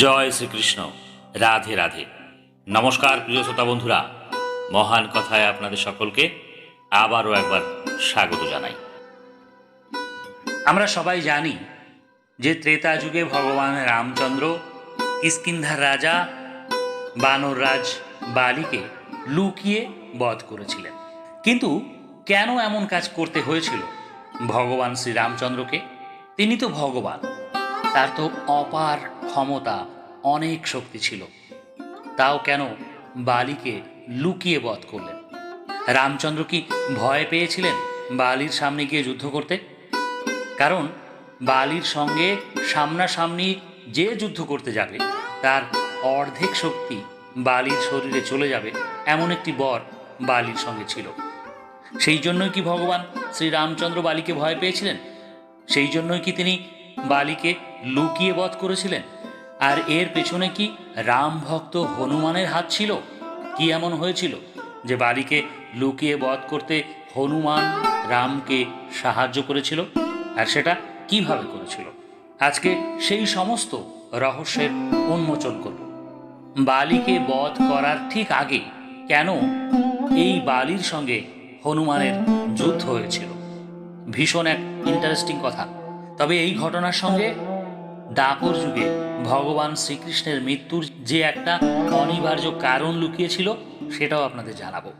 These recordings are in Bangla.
জয় শ্রীকৃষ্ণ। রাধে রাধে। নমস্কার, প্রিয় শ্রোতা বন্ধুরা। মহান কথায় আপনাদের সকলকে আবারও একবার স্বাগত জানাই। আমরা সবাই জানি যে ত্রেতা যুগে ভগবান রামচন্দ্র কিষ্কিন্ধার রাজা বানররাজ বালিকে লুকিয়ে বধ করেছিলেন। কিন্তু কেন এমন কাজ করতে হয়েছিল ভগবান শ্রীরামচন্দ্রকে? তিনি তো ভগবান। তার তো অপার ক্ষমতা অনেক শক্তি ছিল। তাও কেন বালিকে লুকিয়ে বধ করলেন? রামচন্দ্র কি ভয় পেয়েছিলেন বালির সামনে গিয়ে যুদ্ধ করতে? কারণ বালির সঙ্গে সামনাসামনি যে যুদ্ধ করতে যাবে, তার অর্ধেক শক্তি বালির শরীরে চলে যাবে এমন একটি বর বালির সঙ্গে ছিল। সেই জন্যই কি ভগবান শ্রীরামচন্দ্র বালিকে ভয় পেয়েছিলেন? সেই জন্যই কি তিনি বালিকে লুকিয়ে বধ করেছিলেন। আর এর পেছনে কি রাম ভক্ত হনুমানের হাত ছিল? কি এমন হয়েছিল যে বালিকে লুকিয়ে বধ করতে হনুমান রামকে সাহায্য করেছিল? আর সেটা কীভাবে করেছিল? আজকে সেই সমস্ত রহস্যের উন্মোচন করব। বালিকে বধ করার ঠিক আগে কেন এই বালির সঙ্গে হনুমানের যুদ্ধ হয়েছিল? ভীষণ এক ইন্টারেস্টিং কথা। তবে এই ঘটনার সঙ্গে দাপর যুগে ভগবান শ্রীকৃষ্ণের মৃত্যুর যে একটা অনিবার্য কারণ লুকিয়েছিল, সেটাও আপনাদের জানাব।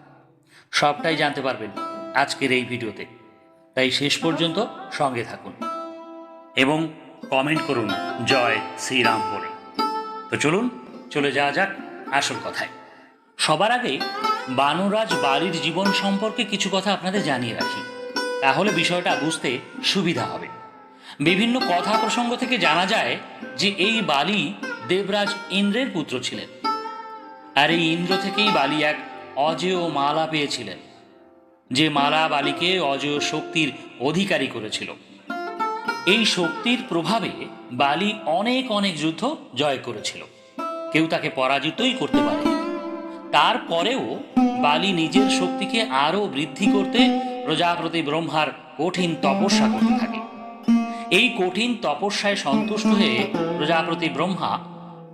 সবটাই জানতে পারবেন আজকের এই ভিডিওতে। তাই শেষ পর্যন্ত সঙ্গে থাকুন এবং কমেন্ট করুন, জয় শ্রীরাম বলে। তো চলুন, চলে যাওয়া যাক আসল কথায়। সবার আগে বানুরাজ বাড়ির জীবন সম্পর্কে কিছু কথা আপনাদের জানিয়ে রাখি। তাহলে বিষয়টা বুঝতে সুবিধা হবে। বিভিন্ন কথা প্রসঙ্গ থেকে জানা যায় যে এই বালি দেবরাজ ইন্দ্রের পুত্র ছিলেন। আর এই ইন্দ্র থেকেই বালি এক অজেয় মালা পেয়েছিলেন, যে মালা বালিকে অজেয় শক্তির অধিকারী করেছিল। এই শক্তির প্রভাবে বালি অনেক অনেক যুদ্ধ জয় করেছিল। কেউ তাকে পরাজিতই করতে পারে তারপরেও বালি নিজের শক্তিকে আরও বৃদ্ধি করতে প্রজাপতি ব্রহ্মার কঠিন তপস্যা করতে থাকে। এই কঠিন তপস্যায় সন্তুষ্ট হয়ে প্রজাপতি ব্রহ্মা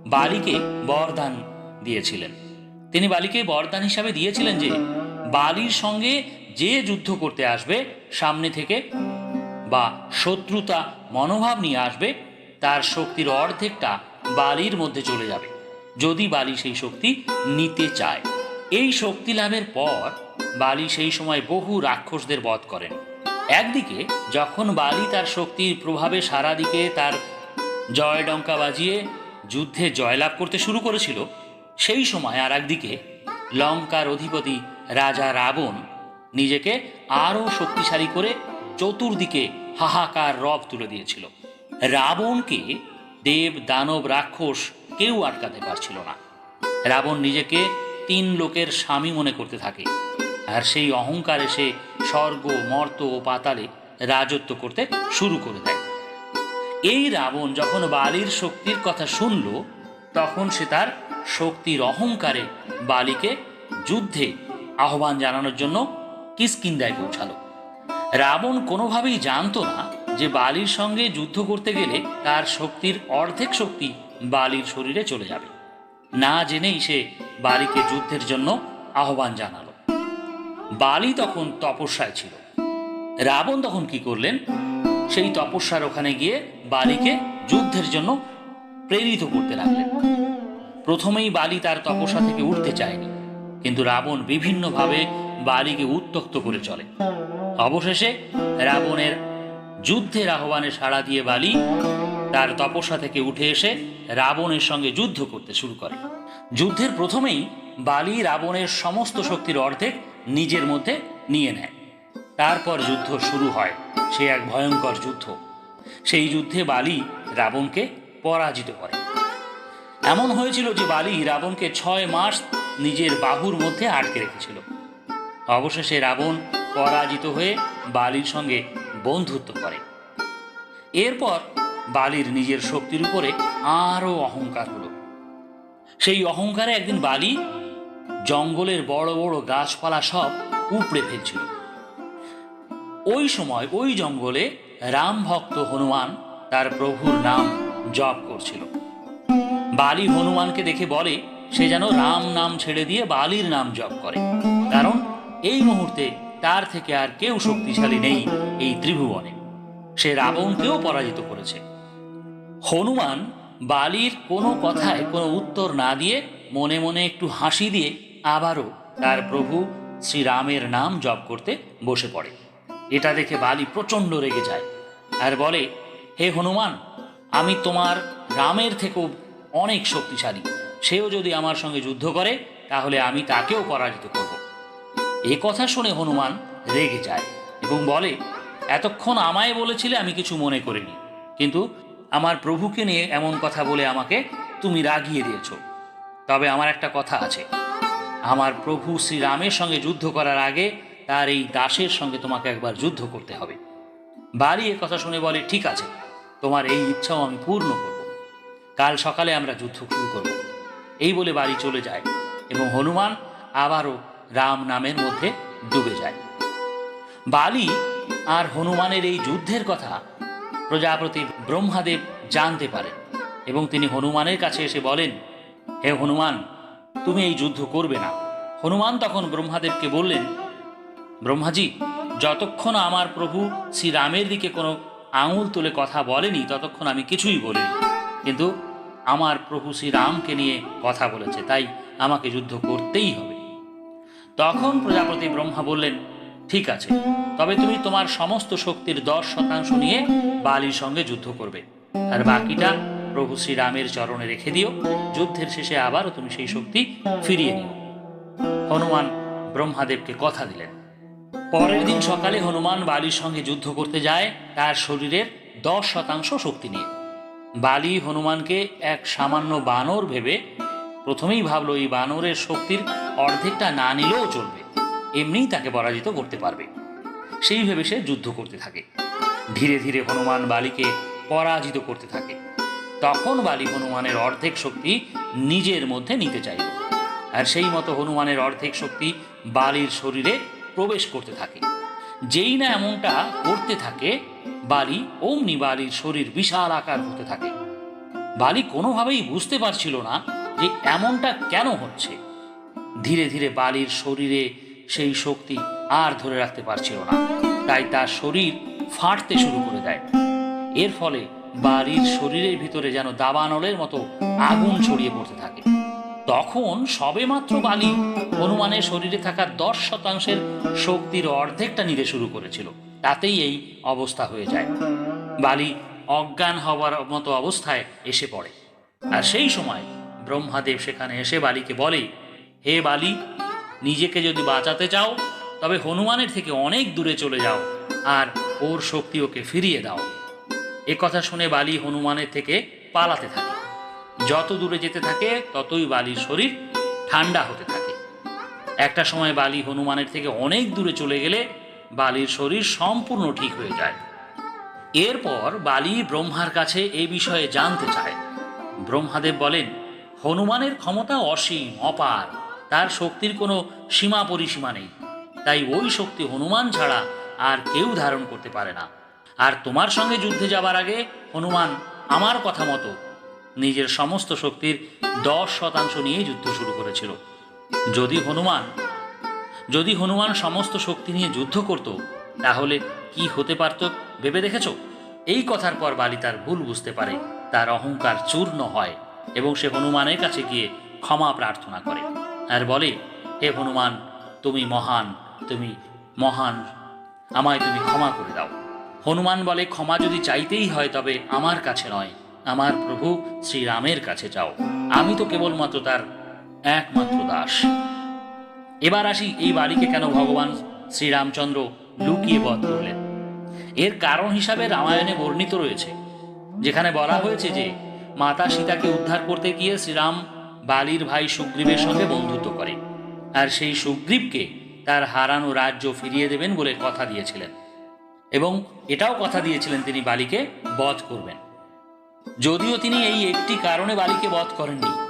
বালিকে বরদান দিয়েছিলেন। তিনি বালিকে বরদান হিসাবে দিয়েছিলেন যে, বালির সঙ্গে যে যুদ্ধ করতে আসবে, সামনে থেকে বা শত্রুতা মনোভাব নিয়ে আসবে, তার শক্তির অর্ধেকটা বালির মধ্যে চলে যাবে। যদি বালি সেই শক্তি নিতে চায়। এই শক্তি লাভের পর বালি সেই সময় বহু রাক্ষসদের বধ করেন। একদিকে যখন বালি তার শক্তির প্রভাবে সারা দিকে তার জয়ডঙ্কা বাজিয়ে যুদ্ধে জয়লাভ করতে শুরু করেছিল, সেই সময় আর একদিকে লঙ্কার অধিপতি রাজা রাবণ নিজেকে আরও শক্তিশালী করে চতুর্দিকে হাহাকার রব তুলে দিয়েছিল। রাবণকে দেব, দানব, রাক্ষস কেউ আটকাতে পারছিল না। রাবণ নিজেকে তিন লোকের স্বামী মনে করতে থাকে, আর সেই অহংকারে সে স্বর্গ, মর্ত ও পাতালে রাজত্ব করতে শুরু করে দেয়। এই রাবণ যখন বালির শক্তির কথা শুনল, তখন সে তার শক্তির অহংকারে বালিকে যুদ্ধে আহ্বান জানানোর জন্য কিসকিন্দায় পৌঁছালো। রাবণ কোনোভাবেই জানতো না যে বালির সঙ্গে যুদ্ধ করতে গেলে তার শক্তির অর্ধেক শক্তি বালির শরীরে চলে যাবে। না জেনেই সে বালিকে যুদ্ধের জন্য আহ্বান জানালো। বালি তখন তপস্যায় ছিল। রাবণ তখন কি করলেন? সেই তপস্যার ওখানে গিয়ে বালিকে যুদ্ধের জন্য প্রেরিত করতে লাগলেন। প্রথমেই বালি তার তপস্যা থেকে উঠতে চায়নি, কিন্তু রাবণ বিভিন্নভাবে বালিকে উত্তক্ত করে চলে। অবশেষে রাবণের যুদ্ধের আহ্বানে সাড়া দিয়ে বালি তার তপস্যা থেকে উঠে এসে রাবণের সঙ্গে যুদ্ধ করতে শুরু করে। যুদ্ধের প্রথমেই বালি রাবণের সমস্ত শক্তির অর্ধেক নিজের মধ্যে নিয়ে নেয়। তারপর যুদ্ধ শুরু হয়। সে এক ভয়ঙ্কর যুদ্ধ। সেই যুদ্ধে বালি রাবণকে পরাজিত করে। এমন হয়েছিল যে বালি রাবণকে ছয় মাস নিজের বাহুর মধ্যে আটকে রেখেছিল। অবশেষে রাবণ পরাজিত হয়ে বালির সঙ্গে বন্ধুত্ব করে। এরপর বালির নিজের শক্তির উপরে আরও অহংকার হলো। সেই অহংকারে একদিন বালি জঙ্গলের বড় বড় গাছপালা সব উপড়ে ফেলছিল। ওই সময় ওই জঙ্গলে রাম ভক্ত হনুমান তার প্রভুর নাম জপ করছিল। বালি হনুমানকে দেখে বলে, সে যেন রাম নাম ছেড়ে দিয়ে বালির নাম জপ করে। কারণ এই মুহূর্তে তার থেকে আর কেউ শক্তিশালী নেই এই ত্রিভুবনে। সে রাবণকেও পরাজিত করেছে। হনুমান বালির কোনো কথায় কোনো উত্তর না দিয়ে মনে মনে একটু হাসি দিয়ে আবারও তার প্রভু শ্রীরামের নাম জপ করতে বসে পড়ে। এটা দেখে বালি প্রচণ্ড রেগে যায় আর বলে, হে হনুমান, আমি তোমার রামের থেকেও অনেক শক্তিশালী। সেও যদি আমার সঙ্গে যুদ্ধ করে, তাহলে আমি তাকেও পরাজিত করব। এ কথা শুনে হনুমান রেগে যায় এবং বলে, এতক্ষণ আমায় বলেছিলে আমি কিছু মনে করিনি। কিন্তু আমার প্রভুকে নিয়ে এমন কথা বলে আমাকে তুমি রাগিয়ে দিয়েছ। তবে আমার একটা কথা আছে। আমার প্রভু শ্রীরামের সঙ্গে যুদ্ধ করার আগে তার এই দাসের সঙ্গে তোমাকে একবার যুদ্ধ করতে হবে। বালি এ কথা শুনে বলে, ঠিক আছে, তোমার এই ইচ্ছাও আমি পূর্ণ করব। কাল সকালে আমরা যুদ্ধ শুরু করব। এই বলে বাড়ি চলে যায় এবং হনুমান আবারও রাম নামের মধ্যে ডুবে যায়। বালি আর হনুমানের এই যুদ্ধের কথা প্রজাপতি ব্রহ্মাদেব জানতে পারেন এবং তিনি হনুমানের কাছে এসে বলেন হে হনুমান, তুমি এই যুদ্ধ করবে না। হনুমান তখন ব্রহ্মাদেবকে বললেন, ব্রহ্মাজি, যতক্ষণ আমার প্রভু শ্রীরামের দিকে কোনো আঙুল তুলে কথা বলেনি, ততক্ষণ আমি কিছুই বলিনি। কিন্তু আমার প্রভু শ্রীরামকে নিয়ে কথা বলেছে, তাই আমাকে যুদ্ধ করতেই হবে। তখন প্রজাপতি ব্রহ্মা বললেন, ঠিক আছে, তবে তুমি তোমার সমস্ত শক্তির দশ শতাংশ নিয়ে বালির সঙ্গে যুদ্ধ করবে। আর বাকিটা প্রভু শ্রীরামের চরণে রেখে দিও। যুদ্ধের শেষে আবারও তুমি সেই শক্তি ফিরিয়ে নিও। হনুমান ব্রহ্মাদেবকে কথা দিলেন। পরের দিন সকালে হনুমান বালির সঙ্গে যুদ্ধ করতে যায়, তার শরীরের দশ শতাংশ শক্তি নিয়ে। বালি হনুমানকে এক সামান্য বানর ভেবে প্রথমেই ভাবলো, এই বানরের শক্তির অর্ধেকটা না নিলেও চলবে। এমনিই তাকে পরাজিত করতে পারবে। সেই ভেবে সে যুদ্ধ করতে থাকে। ধীরে ধীরে হনুমান বালিকে পরাজিত করতে থাকে। তখন বালি হনুমানের অর্ধেক শক্তি নিজের মধ্যে নিতে চাইল। আর সেই মতো হনুমানের অর্ধেক শক্তি বালির শরীরে প্রবেশ করতে থাকে। যেই না এমনটা করতে থাকে, বালি অমনি বালির শরীর বিশাল আকার হতে থাকে। বালি কোনোভাবেই বুঝতে পারছিল না যে এমনটা কেন হচ্ছে। ধীরে ধীরে বালির শরীরে সেই শক্তি আর ধরে রাখতে পারছিল না। তাই তার শরীর ফাটতে শুরু করে দেয়। এর ফলে বালির শরীরের ভিতরে যেন দাবানলের মতো আগুন ছড়িয়ে পড়তে থাকে। তখন সবেমাত্র বালি হনুমানের শরীরে থাকা দশ শতাংশের শক্তির অর্ধেকটা নিতে শুরু করেছিল। তাতেই এই অবস্থা হয়ে যায়। বালি অজ্ঞান হওয়ার মতো অবস্থায় এসে পড়ে। আর সেই সময় ব্রহ্মাদেব সেখানে এসে বালিকে বলে, হে বালি, নিজেকে যদি বাঁচাতে চাও, তবে হনুমানের থেকে অনেক দূরে চলে যাও, আর ওর শক্তি ওকে ফিরিয়ে দাও। এ কথা শুনে বালি হনুমানের থেকে পালাতে থাকে। যত দূরে যেতে থাকে, ততই বালির শরীর ঠান্ডা হতে থাকে। একটা সময় বালি হনুমানের থেকে অনেক দূরে চলে গেলে বালির শরীর সম্পূর্ণ ঠিক হয়ে যায়। এরপর বালি ব্রহ্মার কাছে এ বিষয়ে জানতে চায়। ব্রহ্মাদেব বলেন, হনুমানের ক্ষমতা অসীম, অপার। তার শক্তির কোনো সীমা পরিসীমা নেই। তাই ওই শক্তি হনুমান ছাড়া আর কেউ ধারণ করতে পারে না। আর তোমার সঙ্গে যুদ্ধে যাবার আগে হনুমান আমার কথা মতো নিজের সমস্ত শক্তির দশ শতাংশ নিয়ে যুদ্ধ শুরু করেছিল। যদি হনুমান যদি হনুমান সমস্ত শক্তি নিয়ে যুদ্ধ করত, তাহলে কি হতে পারত ভেবে দেখেছ? এই কথার পর বালি তার ভুল বুঝতে পারে। তার অহংকার চূর্ণ হয় এবং সে হনুমানের কাছে গিয়ে ক্ষমা প্রার্থনা করে আর বলে, হে হনুমান, তুমি মহান তুমি মহান, আমায় তুমি ক্ষমা করে দাও। হনুমান বলে, ক্ষমা যদি চাইতেই হয় তবে আমার কাছে নয়। আমার প্রভু শ্রীরামের কাছে যাও। আমি তো কেবলমাত্র তার একমাত্র দাস। এবার আসি এই বাড়িকে কেন ভগবান শ্রীরামচন্দ্র লুকিয়ে বধ করলেন। এর কারণ হিসাবে রামায়ণে বর্ণিত রয়েছে, যেখানে বলা হয়েছে যে, মাতা সীতাকে উদ্ধার করতে গিয়ে শ্রীরাম বালির ভাই সুগ্রীবের সঙ্গে বন্ধুত্ব করে আর সেই সুগ্রীবকে তার হারানো রাজ্য ফিরিয়ে দেবেন বলে কথা দিয়েছিলেন। এবং এটাও কথা দিয়েছিলেন তিনি বালিকে, বধ করবেন। যদিও তিনি এই একটি কারণে বালিকে বধ করেননি।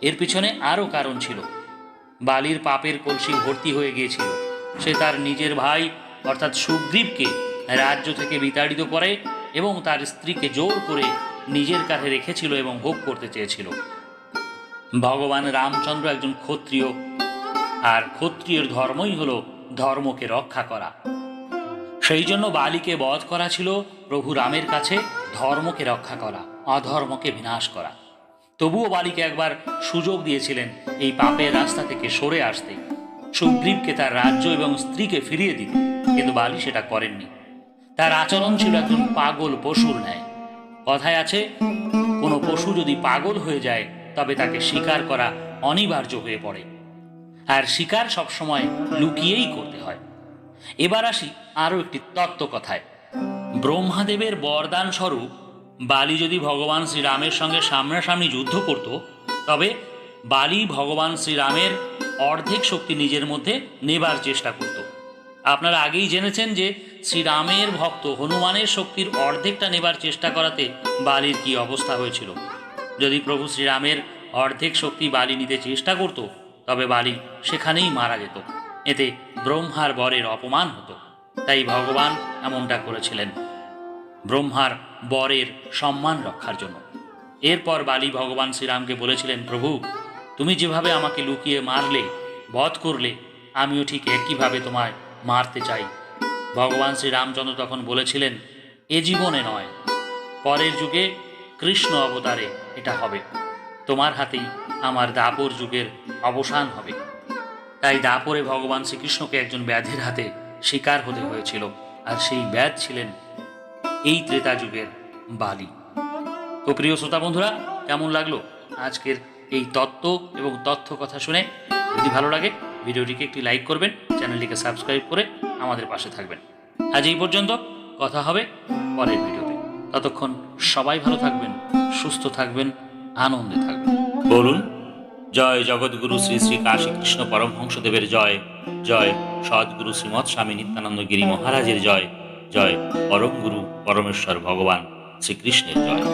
এর পিছনে আরও কারণ ছিল। বালির পাপের কলসি ভর্তি হয়ে গিয়েছিল। সে তার নিজের ভাই, অর্থাৎ সুগ্রীবকে, রাজ্য থেকে বিতাড়িত করে এবং তার স্ত্রীকে জোর করে নিজের কাছে রেখেছিল এবং ভোগ করতে চেয়েছিল। ভগবান রামচন্দ্র একজন ক্ষত্রিয়। আর ক্ষত্রিয়ের ধর্মই হলো ধর্মকে রক্ষা করা। সেই জন্য বালিকে বধ করা ছিল প্রভু রামের কাছে ধর্মকে রক্ষা করা, অধর্মকে বিনাশ করা। তবুও বালিকে একবার সুযোগ দিয়েছিলেন এই পাপের রাস্তা থেকে সরে আসতে। সুগ্রীবকে তার রাজ্য এবং স্ত্রীকে ফিরিয়ে দিতে, কিন্তু বালি সেটা করেননি। তার আচরণ ছিল একজন পাগল পশুর ন্যায়। কথায় আছে, কোনো পশু যদি পাগল হয়ে যায়, তবে তাকে শিকার করা অনিবার্য হয়ে পড়ে। আর শিকার সবসময় লুকিয়েই করতে হয়। এবার আসি আরও একটি তত্ত্ব কথায়। ব্রহ্মাদেবের বরদান স্বরূপ বালি যদি ভগবান শ্রীরামের সঙ্গে সামনাসামনি যুদ্ধ করত, তবে বালি ভগবান শ্রীরামের অর্ধেক শক্তি নিজের মধ্যে নেবার চেষ্টা করত। আপনারা আগেই জেনেছেন যে শ্রীরামের ভক্ত হনুমানের শক্তির অর্ধেকটা নেবার চেষ্টা করাতে বালির কি অবস্থা হয়েছিল। যদি প্রভু শ্রীরামের অর্ধেক শক্তি বালি নিতে চেষ্টা করত, তবে বালি সেখানেই মারা যেত। এতে ব্রহ্মার বরের অপমান হতো। তাই ভগবান এমনটা করেছিলেন। ব্রহ্মার বরের সম্মান রক্ষার জন্য। এরপর বালি ভগবান শ্রীরামকে বলেছিলেন, প্রভু, তুমি যেভাবে আমাকে লুকিয়ে মারলে, বধ করলে, আমিও ঠিক একইভাবে তোমায় মারতে চাই। ভগবান শ্রীরামচন্দ্র তখন বলেছিলেন, এ জীবনে নয়। পরের যুগে কৃষ্ণ অবতারে এটা হবে। তোমার হাতেই আমার দাপর যুগের অবসান হবে। তাই দাপরে ভগবান শ্রীকৃষ্ণকে একজন ব্যাধের হাতে শিকার হতে হয়েছিল, আর সেই ব্যাধ ছিলেন এই ত্রেতা যুগের বালি। তো প্রিয় শ্রোতা বন্ধুরা, কেমন লাগল আজকের এই তত্ত্ব এবং তথ্য কথা শুনে? যদি ভালো লাগে, ভিডিওটিকে একটি লাইক করবেন, চ্যানেলটিকে সাবস্ক্রাইব করে আমাদের পাশে থাকবেন। আজ এই পর্যন্ত কথা হবে পরের ভিডিওতে। ততক্ষণ সবাই ভালো থাকবেন, সুস্থ থাকবেন, আনন্দে থাকবেন। বলুন জয় জগৎগুরু শ্রী শ্রী কাশী কৃষ্ণ পরমহংসদেবের জয়। জয় সদ্গুরু শ্রীমৎ স্বামী নিত্যানন্দ গিরি মহারাজের জয়। জয় পরম গুরু পরমেশ্বর ভগবান শ্রীকৃষ্ণের জয়।